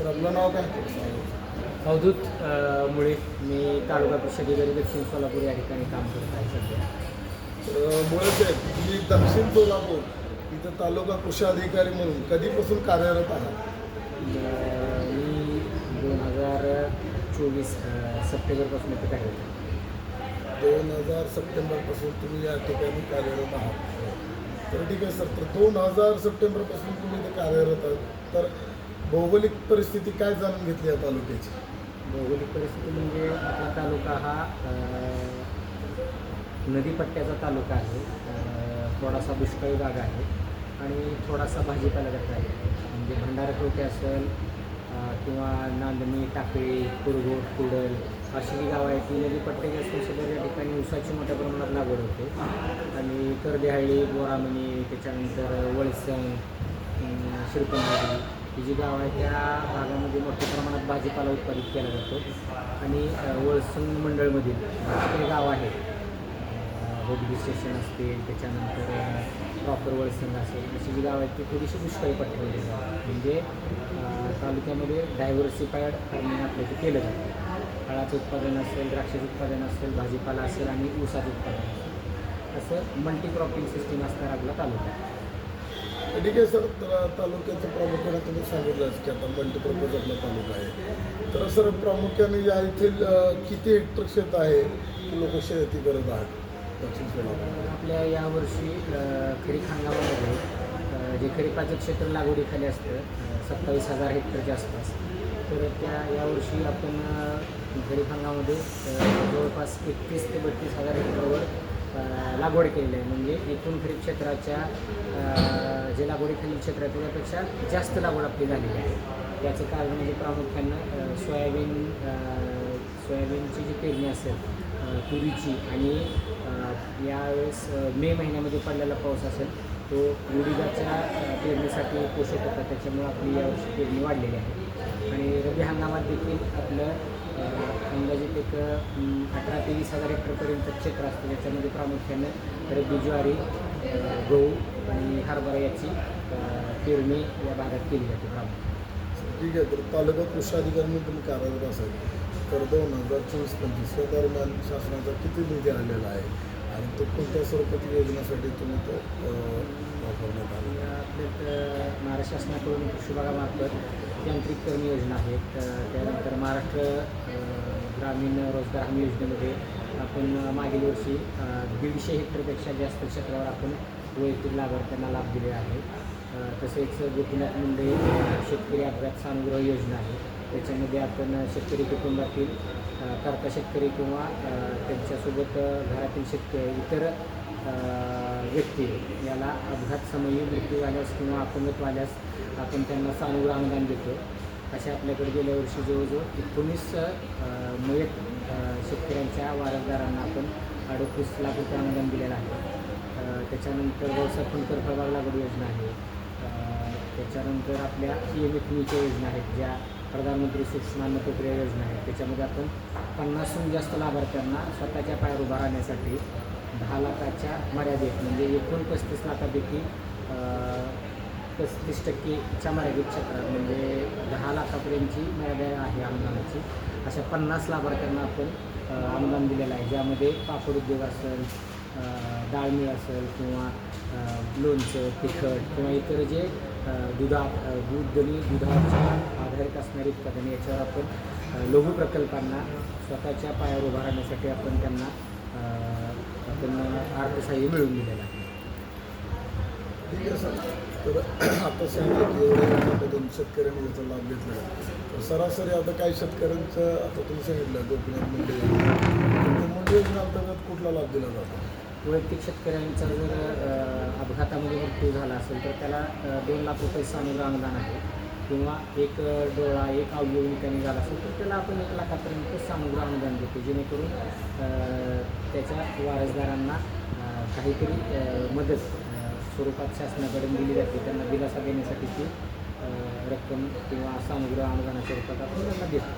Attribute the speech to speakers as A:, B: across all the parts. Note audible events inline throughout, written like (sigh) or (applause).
A: Sir आपलं नाव काय?
B: अवधूत मुळे मी तालुका कृषी अधिकारी दक्षिण सोलापूर या ठिकाणी काम करत आहे सध्या.
A: तर मुळे साहेब तुम्ही दक्षिण सोलापूर इथं तालुका कृषी अधिकारी म्हणून कधीपासून कार्यरत आहात?
B: मी दोन हजार चोवीस सप्टेंबरपासून इथे काय होतं
A: दोन हजार सप्टेंबरपासून तुम्ही या ठिकाणी कार्यरत आहात. तर ठीक आहे सर. तर दोन हजार सप्टेंबरपासून तुम्ही इथे कार्यरत आहात. तर भौगोलिक परिस्थिती काय जाणून घेतली या तालुक्याची?
B: भौगोलिक परिस्थिती म्हणजे आपला तालुका हा नदीपट्ट्याचा तालुका आहे. थोडासा दुष्काळी भाग आहे आणि थोडासा भाजीपाल्याचा आहे. म्हणजे भंडारा असेल किंवा नांदणी टाकळी कुरघोट कुडल अशी जी गावं आहेत ती नदीपट्ट्याची असून सुद्धा या ठिकाणी ऊसाची मोठ्या प्रमाणात लागवड होते. आणि करदेहाळी बोरामणी त्याच्यानंतर वळसंग शिरपंजारी ही जी गाव आहे त्या भागामध्ये मोठ्या प्रमाणात भाजीपाला उत्पादित केला जातो. आणि वळसंग मंडळमधील जे गाव आहेत होबडी स्टेशन असतील त्याच्यानंतर प्रॉपर वळसंग असेल अशी जी गावं आहेत ती थोडीशी दुष्काळी पट्ट्यामध्ये म्हणजे तालुक्यामध्ये डायव्हर्सिफाईड फार्मिंग आपल्या इथे केलं जातं. फळाचं उत्पादन असेल द्राक्षाचं उत्पादन असेल भाजीपाला असेल आणि ऊसाचं उत्पादन असेल. असं मल्टी क्रॉपिंग सिस्टीम असणार आपला तालुका. आहे.
A: ठीक आहे सर तालुक्याचं प्रामुख्याने तुम्ही सांगितलंच की आता मल्टीपर्पज आपला तालुका आहे. तर सर प्रामुख्याने या येथील किती हेक्टर शेत आहे लोक शेती करत आहात? दक्षिण सोलापूर
B: आपल्या यावर्षी खरीप हंगामामध्ये जे खरीपाचं क्षेत्र लागवडीखाली असतं सत्तावीस हजार हेक्टरच्या आसपास तर त्या यावर्षी आपण खरीप हंगामामध्ये जवळपास एकतीस ते बत्तीस हजार हेक्टरवर लागवड केलेली आहे. म्हणजे एकूण खरीप क्षेत्राच्या जे लागवडीखालील क्षेत्र आहे त्याच्यापेक्षा जास्त लागवड आपली झालेली आहे. याचं कारण म्हणजे प्रामुख्यानं सोयाबीन सोयाबीनची जी पेरणी असेल तुरीची आणि यावेळेस मे महिन्यामध्ये पडलेला पाऊस असेल तो उडीदाच्या पेरणीसाठी पोषक होता त्याच्यामुळे आपली यावर्षी पेरणी वाढलेली आहे. आणि रब्बी हंगामात देखील आपलं अंदाजे एक अठरा ते वीस हजार हेक्टरपर्यंत क्षेत्र असतं. त्याच्यामध्ये प्रामुख्यानं रब्बी ज्वारी गहू आणि हरभरा याची पेरणी या भागात केली जाते प्रामुख्याने
A: ठीक आहे तर तालुका कृषी अधिकारी म्हणून तुम्ही कार्यरत असाल. तर दोन हजार चोवीस पंचवीस या दरम्यान शासनाचा किती निधी आलेला आहे? आणि तो कोणत्या स्वरूपाची योजनेसाठी तुम्ही तो अ, वापरण्यात आला
B: आपल्या महाराष्ट्र शासनाकडून कृषी विभागामार्फत यांत्रिककरण योजना आहेत. त्यानंतर महाराष्ट्र ग्रामीण रोजगार हमी योजनेमध्ये आपण मागील वर्षी दीडशे हेक्टरपेक्षा जास्त क्षेत्रावर आपण वैयक्तिक लाभार्थ्यांना लाभ दिले आहे. तसेच गोपीनाथ मुंडे शेतकरी अपघात सानुग्रह योजना आहे. त्याच्यामध्ये आपण शेतकरी कुटुंबातील कर्ता शेतकरी किंवा त्यांच्यासोबत घरातील शेतकरी इतर व्यक्ती याला अपघात समयी मृत्यू झाल्यास किंवा अपंगत्व आल्यास आपण त्यांना सानुग्रह अनुदान देतो. असे आपल्याकडे गेल्या वर्षी जवळजवळ एकोणीस मयत शेतकऱ्यांच्या वारसदारांना आपण अडतीस लाख रुपये अनुदान दिलेलं आहे. त्याच्यानंतर व्यवसाय फंडकर फळबाग लागवड योजना आहे. त्याच्यानंतर आपल्या पी एम एफनीच्या योजना आहेत ज्या प्रधानमंत्री सूक्ष्म अन्नप्रक्रिया योजना आहेत त्याच्यामध्ये आपण पन्नासहून जास्त लाभार्थ्यांना स्वतःच्या पायावर उभा राहण्यासाठी दहा लाखाच्या मर्यादेत म्हणजे एकूण पस्तीस लाखापैकी पस्तीस टक्केच्या मर्यादित क्षेत्रात म्हणजे दहा लाखापर्यंतची मर्यादा आहे अनुदानाची. अशा पन्नास लाभार्थ्यांना आपण अनुदान दिलेलं आहे. ज्यामध्ये पापड उद्योग असेल अ, असेल किंवा लोणचं तिखट किंवा इतर जे दुधा दूध आणि दुधाच्या आधारित असणारे उत्पादने याच्यावर आपण लघु प्रकल्पांना स्वतःच्या पायावर उभा राहण्यासाठी आपण त्यांना आपण अर्थसहाय्य मिळवून दिलेलं आहे
A: ठीक आहे सर तर (clears throat) आता सांगितलं की एवढ्या याच्यामधून शेतकऱ्यांनी याचा लाभ घेतलेला आहे. तर सरासरी आता काही शेतकऱ्यांचं आता तुम्ही सांगितलं गोपीनाथ मुंडे योजना. मुंडे योजनेअंतर्गत कुठला लाभ दिला जातो
B: वैयक्तिक शेतकऱ्यांचा जर अपघातामध्ये मृत्यू झाला असेल तर त्याला दोन लाख रुपये अनुदान आहे किंवा एक डोळा एक अवयव निकामी झाला असेल तर त्याला आपण एक लाखापर्यंत सानुग्रह अनुदान देतो जेणेकरून त्याच्या वारसदारांना काहीतरी मदत स्वरूपात शासनाकडून दिली जाते. त्यांना दिलासा देण्यासाठी ती रक्कम किंवा सानुग्रह अनुदानाच्या रूपात आपण त्यांना देतो.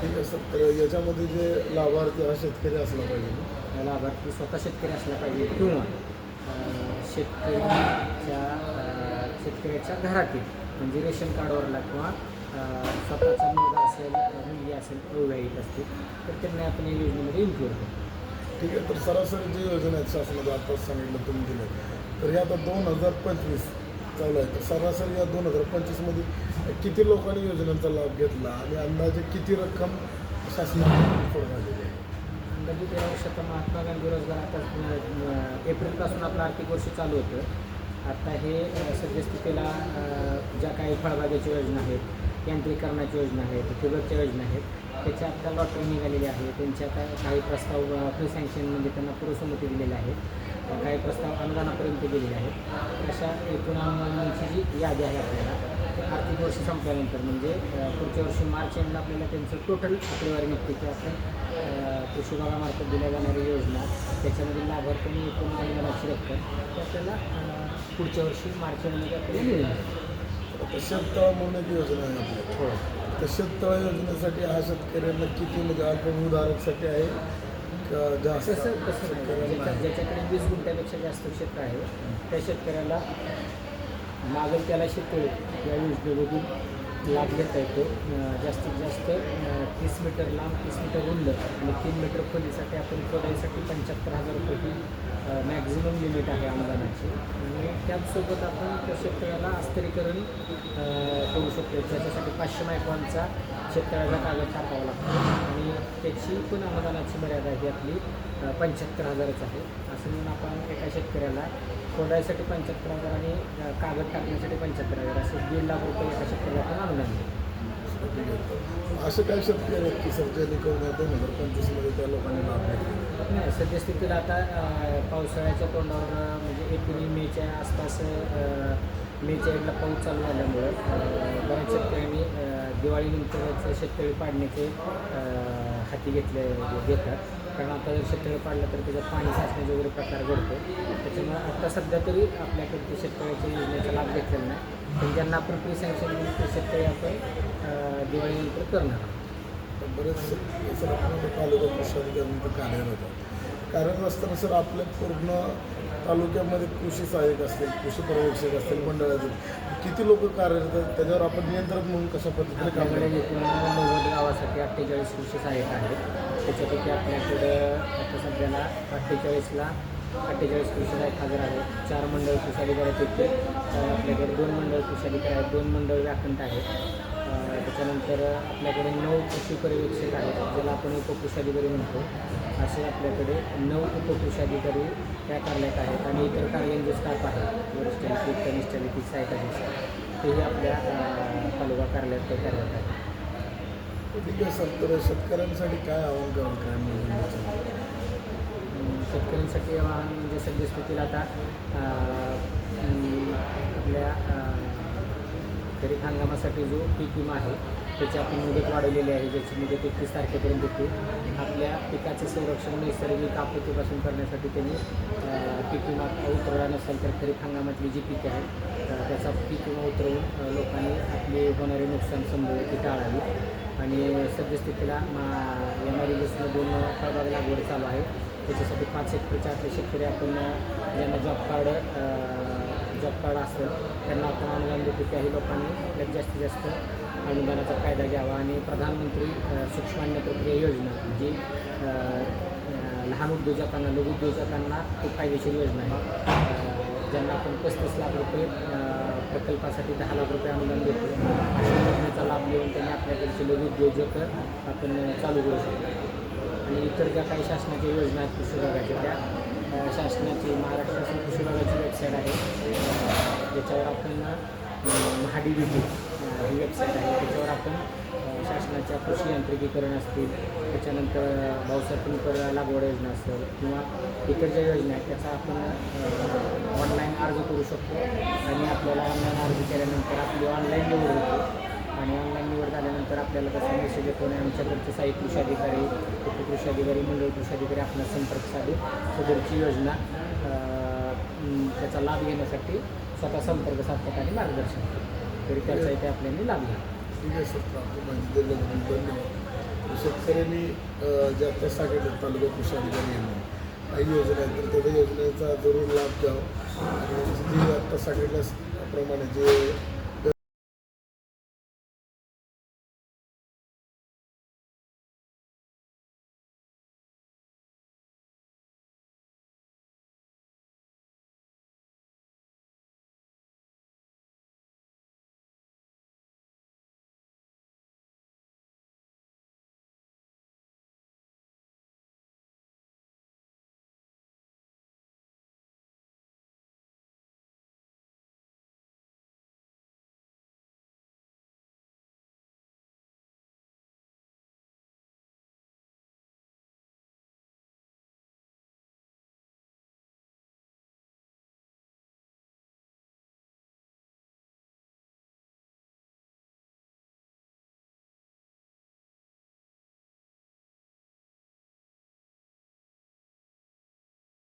A: ठीक आहे सर. याच्यामध्ये जे लाभार्थी हा शेतकरी असला पाहिजे
B: लाभार्थी स्वतः शेतकरी असला पाहिजे किंवा शेतकऱ्याच्या शेतकऱ्याच्या घरातील म्हणजे रेशन कार्डवरला किंवा स्वतःचा मुलगा असेल मुलगी असेल अविवाहित असतील तर त्यांना आपण या योजनेमध्ये इन्क्लूड करतो
A: ठीक आहे तर सरासरी जी योजना आहेत शासनाचं आताच सांगितलं तुम्ही दिलं तर हे आता दोन हजार पंचवीस चालू आहे. तर सरासरी या दोन हजार पंचवीसमध्ये किती लोकांनी योजनांचा लाभ घेतला आणि अंदाजे किती रक्कम शासनाने पुढे झालेली आहे?
B: अंदाजे तेरा वर्षाचा महात्मा गांधी रोजगार आता एप्रिलपासून आपलं आर्थिक वर्ष चालू होतं. आता हे सद्यस्थितीला ज्या काही फळबागेच्या योजना आहेत यांत्रिकरणाच्या योजना आहेत ठिबकच्या योजना आहेत त्याच्या आता लॉटरी निघालेली आहे त्यांच्या आता काही प्रस्ताव प्री सँक्शन म्हणजे त्यांना पूर्वसंमती दिलेले आहेत. काही प्रस्ताव अनुदानापर्यंत दिलेले आहेत. अशा एकूण अनुदानांची जी यादी आहे आपल्याला आर्थिक वर्ष संपल्यानंतर म्हणजे पुढच्या वर्षी मार्च एंडला आपल्याला त्यांचं टोटल आकडेवारी निघते की आपण कृषी विभागामार्फत दिल्या जाणारी योजना त्याच्यामध्ये लाभार्थी एकूण अनुदानाची रक्कम तर आपल्याला पुढच्या वर्षी मार्च
A: आता शेततळा म्हणून एक योजना आहे आपल्याला
B: हो.
A: तर शेततळा योजनेसाठी हा शेतकऱ्यांना किती म्हणजे अल्पभूधारकसाठी आहे का जास्त?
B: ज्याच्याकडे वीस गुंठ्यापेक्षा जास्त क्षेत्र आहे त्या शेतकऱ्याला मागेल त्याला शेतकरी या योजनेमधून लाभ घेता येतो. जास्तीत जास्त तीस मीटर लांब तीस मीटर रुंद आणि तीन मीटर खोलीसाठी आपण खोदाईसाठी पंच्याहत्तर हजार रुपये मॅक्झिमम लिमिट आहे अनुदानाची आणि त्याचसोबत आपण त्या शेतकऱ्याला अस्तरीकरण करू शकतो. त्याच्यासाठी पाचशे मायक्रॉनचा शेतकऱ्याचा कागद टाकावा लागतो. आणि त्याची पण अनुदानाची मर्यादा ही आपली पंच्याहत्तर हजारच आहे. असं म्हणून आपण एका शेतकऱ्याला खोदायसाठी पंच्याहत्तर हजार आणि कागद टाकण्यासाठी पंच्याहत्तर हजार असं दीड लाख रुपये एका शेतकऱ्याला आपण अनुदान देतो.
A: असं काही शेतकरी आहेत की सर करून या दोन हजार पंचवीसमध्ये त्या लोकांनी लाभ घेतला.
B: नाही सद्यस्थितीला आता पावसाळ्याच्या तोंडावर म्हणजे एप्रिल मेच्या आसपास मेच्या एकला पाऊस चालू झाल्यामुळं बऱ्याच शेतकऱ्यांनी दिवाळीनंतरच शेततळी पाडण्याचे हाती घेतले म्हणजे घेतात. कारण आता जर शेततळी पाडलं तर त्याच्यात पाणी साचण्याचे वगैरे प्रकार घडतो. त्याच्यामुळे आता सध्या तरी आपल्याकडे ते शेतकऱ्याच्या योजनेचा लाभ घेतलेला नाही. पण ज्यांना आपण प्री सँक्शन ते शेतकरी आपण दिवाळीनंतर करणार आहोत.
A: तर बरेच सर आपण तालुका कृषी अधिकाऱ्यांचं कार्यरत आहे कार्यरत असताना सर आपल्या पूर्ण तालुक्यामध्ये कृषी सहाय्यक असतील कृषी पर्यवेक्षक असतील मंडळातील किती लोक कार्यरत आहेत? त्याच्यावर आपण नियंत्रण म्हणून कशा पद्धतीने काम
B: एकूण नव्वद गावासाठी अठ्ठेचाळीस कृषी सहाय्यक आहेत. त्याच्यापैकी आपल्याकडं आता सध्याला अठ्ठेचाळीसला अठ्ठेचाळीस कृषी सहाय्यक हजर आहेत. चार मंडळ कृषी अधिकाऱ्यापैकी अं, आपल्याकडे दोन मंडळ कृषी अधिकारी आहेत दोन मंडळ व्याकंट आहेत. त्याच्यानंतर आपल्याकडे नऊ कृषी पर्यवेक्षक आहेत ज्याला आपण उपकृषी अधिकारी म्हणतो. असे आपल्याकडे नऊ उपकृषी अधिकारी त्या कार्यालयात आहेत आणि इतर कार्यालयीन जे स्टाफ आहे वरिष्ठ लिपिक कनिष्ठ सहाय्यक अधीक्षक तेही आपल्या तालुका कार्यालयात ते कार्यरत आहेत.
A: ठीक आहे सर तर शेतकऱ्यांसाठी काय आव्हान कराल? काय
B: शेतकऱ्यांसाठी आव्हान म्हणजे सद्यस्थितीला आता आपल्या खरीप हंगामासाठी जो पीक विमा आहे त्याची आपण मुदत वाढवलेली आहे ज्याची मुदत एकतीस तारखेपर्यंत होती. आपल्या पिकाचं संरक्षण नैसर्गिक आपत्तीपासून करण्यासाठी त्यांनी पीक विमा उतरवला नसेल तर खरीप हंगामातली जी पिके आहेत त्याचा पीक विमा उतरवून लोकांनी आपली होणारे नुकसान संभव ती टाळावी. आणि सद्यस्थितीला मा एम आर दोन फळबाग लागवड चालू आहे. त्याच्यासाठी पाच हेक्टरच्या आतले शेतकरी आपण ज्यांना जॉब कार्ड जॉब कार्ड असेल त्यांना आपण अनुदान देतो त्याही लोकांनी. आपल्यात जास्तीत जास्त अनुदानाचा फायदा घ्यावा आणि प्रधानमंत्री सूक्ष्म अन्न प्रक्रिया योजना जी लहान उद्योजकांना लघु उद्योजकांना खूप फायदेशीर योजना आहे. ज्यांना आपण पस्तीस लाख रुपये प्रकल्पासाठी दहा लाख रुपये अनुदान देतो अशा योजनेचा लाभ घेऊन त्यांनी आपल्याकडचे लघु उद्योजक आपण चालू करू शकतो. आणि इतर ज्या काही शासनाच्या योजना आहेत कृषी विभागाच्या त्या शासनाची महाराष्ट्र शासन कृषी विभागाची वेबसाईट आहे. ज्याच्यावर आपण महाडी विधी ही वेबसाईट आहे. त्याच्यावर आपण शासनाच्या कृषी यांत्रिकीकरण असतील त्याच्यानंतर भाऊसाहेब कुलकर लागवड योजना असेल किंवा इतर ज्या योजना आहेत त्याचा आपण ऑनलाईन अर्ज करू शकतो. आणि आपल्याला ऑनलाईन अर्ज केल्यानंतर आपली ऑनलाईन निवड होते आणि ऑनलाईन निवड झाल्यानंतर आपल्याला कसं मेसेज येतो आणि आमच्याकडचे साई कृषी अधिकारी उपकृषी अधिकारी मंडळ कृषी अधिकारी आपला संपर्क साधून सदरची योजना त्याचा लाभ घेण्यासाठी स्वतः संपर्क साधतात आणि मार्गदर्शन करतात. तरी त्याचा इथे आपल्याला लाभ घ्या.
A: शेतकऱ्यांनी अं, ज्या त्या सांगितलं तालुका कृषी अधिकारी यांना काही योजना आहेत तर त्या योजनेचा जरूर लाभ घ्यावा. आणि जे आत्ता सांगितल्याप्रमाणे जे